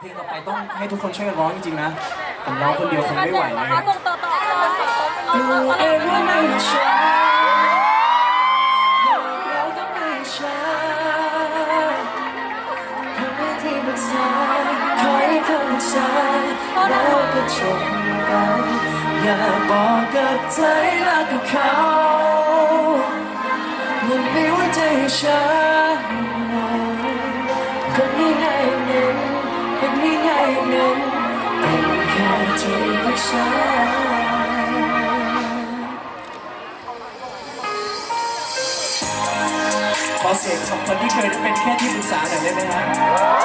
เพลงต่อไปต้องให้ทุกคนช่วยกันร้องจริงๆนะผมร้องคนเดียวคงไม่ไหวนะครับส่งต่อต่อเอาดูเอาเอเอางว่าไม่ใช่อยากเราก็ไม่ใช่คำที่ปรึกษาคอยคำปรึกษาแล้วก็จบกันอย่าบอกกับใจรักกับเขายังไม่ว่าใจฉันคนนี้ไงนั้ นคนนี้ไงนั้นเป็นแค่ที่ปรึกษาขอเสียงของคนที่เคยเป็นแค่ที่ปรึกษาหน่อยได้ไหมครับ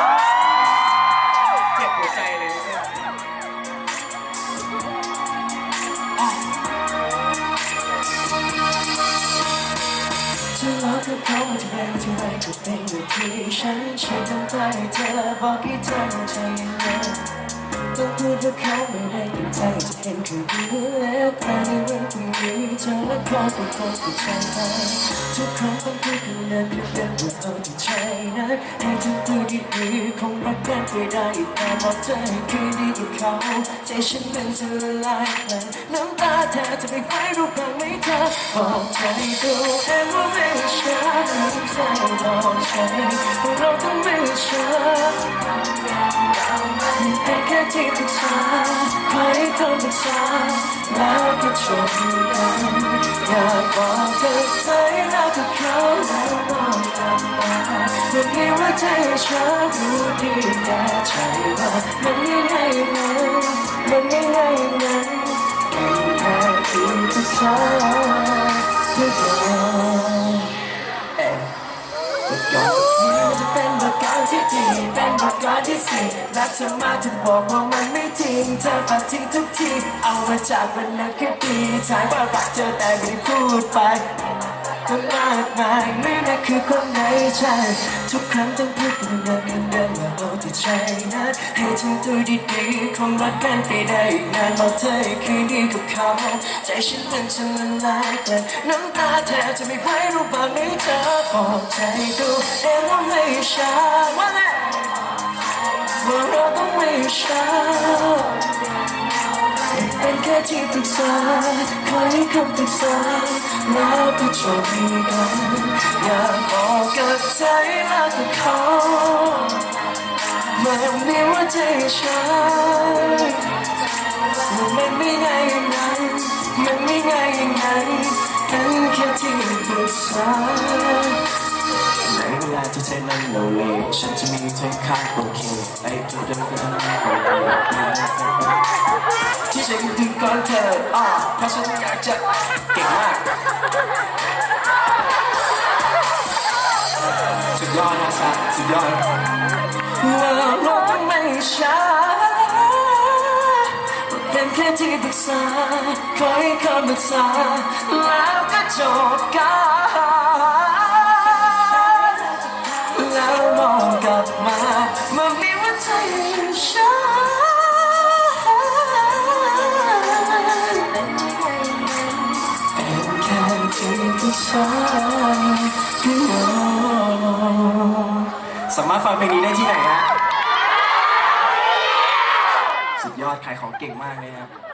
เป็นอยู่ที่ฉันฉันต้องใจเธอบอกให้เธอใจเย็นต้องพูดว่าเขาไม่ได้ตั้งใจจะเห็นคือดี เธอและเขาเป็นคนที่ใจเธอทุกครั้งต้องพูดคำนั้นเพื่อเป็นว่าเขาที่ใช่นะให้ทุกตัวดีๆคงรักกันไปได้อีกแต่บอกเธอให้คืนดีกับเขาใจฉันมันจะละลายเลยน้ำตาเธอจะไม่ไหวรู้บ้างไหมเธอบอกใจดูเองว่าไม่ใช่ใจบอกใจว่าเราต้องไม่ใช่เป็นแค่ที่ปรึกษาคอย คำปรึกษาแล้วก็จบกันอยากบอกเธอใจรักกับเขาแล้วมองกลับมาวันนี้ว่าใจฉันรู้ดีแต่ใจว่ามันไม่ง่ายอย่างมันไม่ง่ายอย่างเป็นแค่ที่ปรึกษาเพื่อจะเอ๊ะสุดยอดนี่มันจะเป็นประการที่ดีเป็นประการที่สี่รักเธอมาจะบอกว่ามันไม่ เธอปฏิทิ้งทุกที เอามาจากวันนั้นแค่ปีใช่ว่ารักเธอแต่ไม่พูดไปก็มากมายไม่น่าคือคนไหนใช่ทุกครั้งต้องพูดกันเดินเดินว่าเราที่ใช่นะให้ทำตัวดีๆคงรักกันไปได้อีกนานบอกเธอคืนดีกับเขาใจฉันมันจะละลายแต่น้ำตาแทบจะไม่ไหวรู้บ้างไหมเธอบอกใจดูเองว่าไม่ใช่ว่าไงว่า เราต้องไม่ใช่เป็นแค่ที่ปรึกษาคอยให้คำปรึกษาแล้วก็จบกันอยากบอกกับใจรักกับเขามันมีว่าใจฉันมันไม่ง่ายอย่างนั้นมันไม่ง่ายอย่างนั้น ฉันจะมีเธอข้างโอเคไอ้ตัวเดิมก็ทำให้โอเคที่ฉันถึงก่อนเธออ่าเพราะฉันอยากจะเก่งมากสุดยอดนะซักสุดยอดว่าเราต้องไม่ช้าเป็นแค่ที่ปรึกษาคอยคำปรึกษาแล้วก็จบกัน สามารถฟังเพลงนี้ได้ที่ไหนฮะ สุดยอดขายของเก่งมากเลยครับ